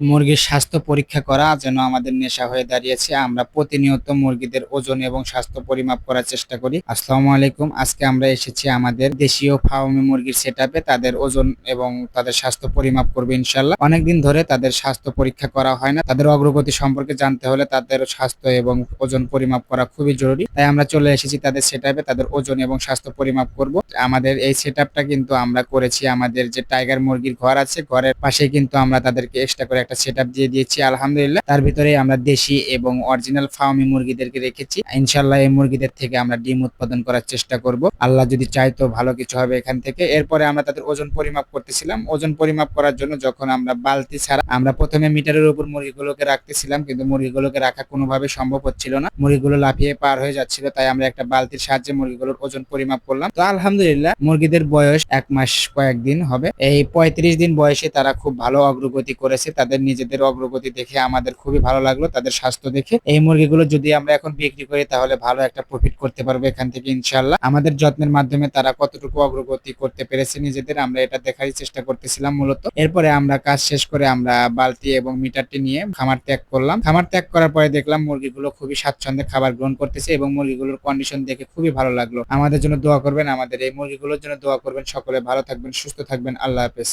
মুরগির স্বাস্থ্য পরীক্ষা করা যেন আমাদের নেশা হয়ে দাঁড়িয়েছে। আমরা প্রতিনিয়ত মুরগিদের ওজন এবং স্বাস্থ্য পরিমাপ করার চেষ্টা করি। আসসালামু আলাইকুম। আজকে আমরা এসেছি আমাদের দেশীয় ফার্মি মুরগির সেট তাদের ওজন এবং তাদের স্বাস্থ্য পরিমাপ করবে ইনশাল্লাহ অনেকদিন ধরে তাদের স্বাস্থ্য পরীক্ষা করা হয় না। তাদের অগ্রগতি সম্পর্কে জানতে হলে তাদের স্বাস্থ্য এবং ওজন পরিমাপ করা খুবই জরুরি। তাই আমরা চলে এসেছি তাদের সেট তাদের ওজন এবং স্বাস্থ্য পরিমাপ করব। আমাদের এই সেট কিন্তু আমরা করেছি আমাদের যে টাইগার মুরগির ঘর আছে। ঘরের পাশে কিন্তু আমরা তাদেরকে এক্সট্রা করে একটা সেট দিয়ে দিয়েছি, আলহামদুলিল্লাহ। তার ভিতরে আমরা দেশি এবং অরিজিনাল ফার্মি মুরগিদেরকে রেখেছি। ইনশাল্লাহ এই মুরগিদের থেকে আমরা ডিম উৎপাদন করার চেষ্টা করব। আল্লাহ যদি চাই তো ভালো কিছু হবে এখান থেকে। এরপরে আমরা তাদের ওজন পরিমাপ করতেছিলাম। ওজন পরিমাপ করার জন্য যখন আমরা বালতি ছাড়া আমরা প্রথমে মিটারের উপর মুরগিগুলোকে রাখতেছিলাম, কিন্তু মুরগিগুলোকে রাখা কোনোভাবে সম্ভব হচ্ছিল না। মুরগিগুলো লাফিয়ে পার হয়ে যাচ্ছিল, তাই আমরা একটা বালতির সাহায্যে মুরগিগুলোর ওজন পরিমাপ করলাম। তো আলহামদুলিল্লাহ, মুরগিদের বয়স এক মাস কয়েকদিন হবে। এই পঁয়ত্রিশ দিন বয়সে তারা খুব ভালো অগ্রগতি করেছে। তাদের নিজেদের অগ্রগতি দেখে আমাদের খুবই ভালো লাগল, তাদের স্বাস্থ্য দেখে। এই মুরগিগুলো যদি আমরা এখন বিক্রি করি, তাহলে ভালো একটা প্রফিট করতে পারব এখান থেকে ইনশাল্লাহ আমাদের যত্নের মাধ্যমে তারা কতটুকু অগ্রগতি করতে পেরেছে নিজেদের, আমরা এটা দেখারই চেষ্টা করতেছিলাম মূলত। এরপরে আমরা কাজ শেষ করে আমরা বালতি এবং মিটারটি নিয়ে খামার ত্যাগ করলাম। খামার ত্যাগ করার পরে দেখলাম মুরগিগুলো খুবই স্বাচ্ছন্দ্যে খাবার গ্রহণ করতেছে এবং মুরগিগুলোর কন্ডিশন দেখে খুবই ভালো লাগল। আমাদের জন্য দোয়া করবেন, আমাদের এই মুরগিগুলোর জন্য দোয়া করবেন। সকলে ভালো থাকবেন, সুস্থ থাকবেন। আল্লাহ হাফেজ।